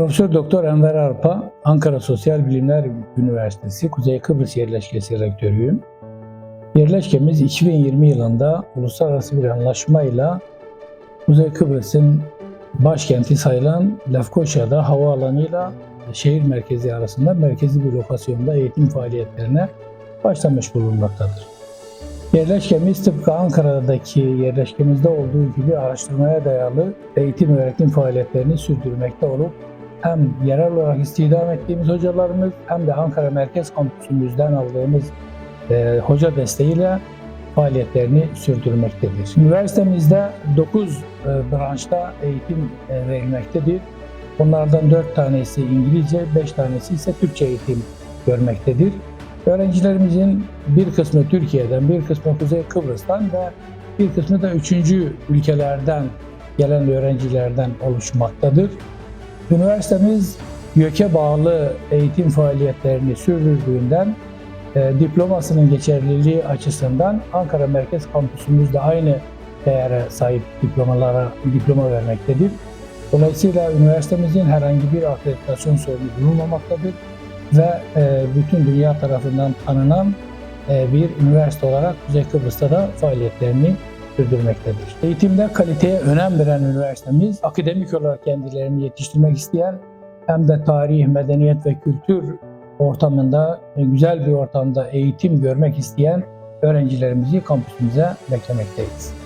Profesör Doktor Enver Arpa, Ankara Sosyal Bilimler Üniversitesi Kuzey Kıbrıs Yerleşkesi Rektörüyüm. Yerleşkemiz 2020 yılında uluslararası bir anlaşmayla Kuzey Kıbrıs'ın başkenti sayılan Lefkoşa'da havaalanıyla şehir merkezi arasında merkezi bir lokasyonda eğitim faaliyetlerine başlamış bulunmaktadır. Yerleşkemiz tıpkı Ankara'daki yerleşkemizde olduğu gibi araştırmaya dayalı eğitim öğretim faaliyetlerini sürdürmekte olup hem yerel olarak istihdam ettiğimiz hocalarımız hem de Ankara Merkez Kampüsümüzden aldığımız e, hoca desteğiyle faaliyetlerini sürdürmektedir. Üniversitemizde 9 e, branşta eğitim e, verilmektedir. Bunlardan 4 tanesi İngilizce, 5 tanesi ise Türkçe eğitim görmektedir. Öğrencilerimizin bir kısmı Türkiye'den, bir kısmı Kuzey Kıbrıs'tan ve bir kısmı da üçüncü ülkelerden gelen öğrencilerden oluşmaktadır. Üniversitemiz YÖK'e bağlı eğitim faaliyetlerini sürdürdüğünden e, diplomasının geçerliliği açısından Ankara Merkez Kampüsümüzde aynı değere sahip diplomalara diploma vermektedir. Dolayısıyla üniversitemizin herhangi bir akreditasyon sorunu bulunmamaktadır ve e, bütün dünya tarafından tanınan e, bir üniversite olarak Kuzey Kıbrıs'ta da faaliyetlerini sürdürmektedir. Eğitimde kaliteye önem veren üniversitemiz, akademik olarak kendilerini yetiştirmek isteyen hem de tarih, medeniyet ve kültür ortamında, e, güzel bir ortamda eğitim görmek isteyen öğrencilerimizi kampüsümüze beklemekteyiz.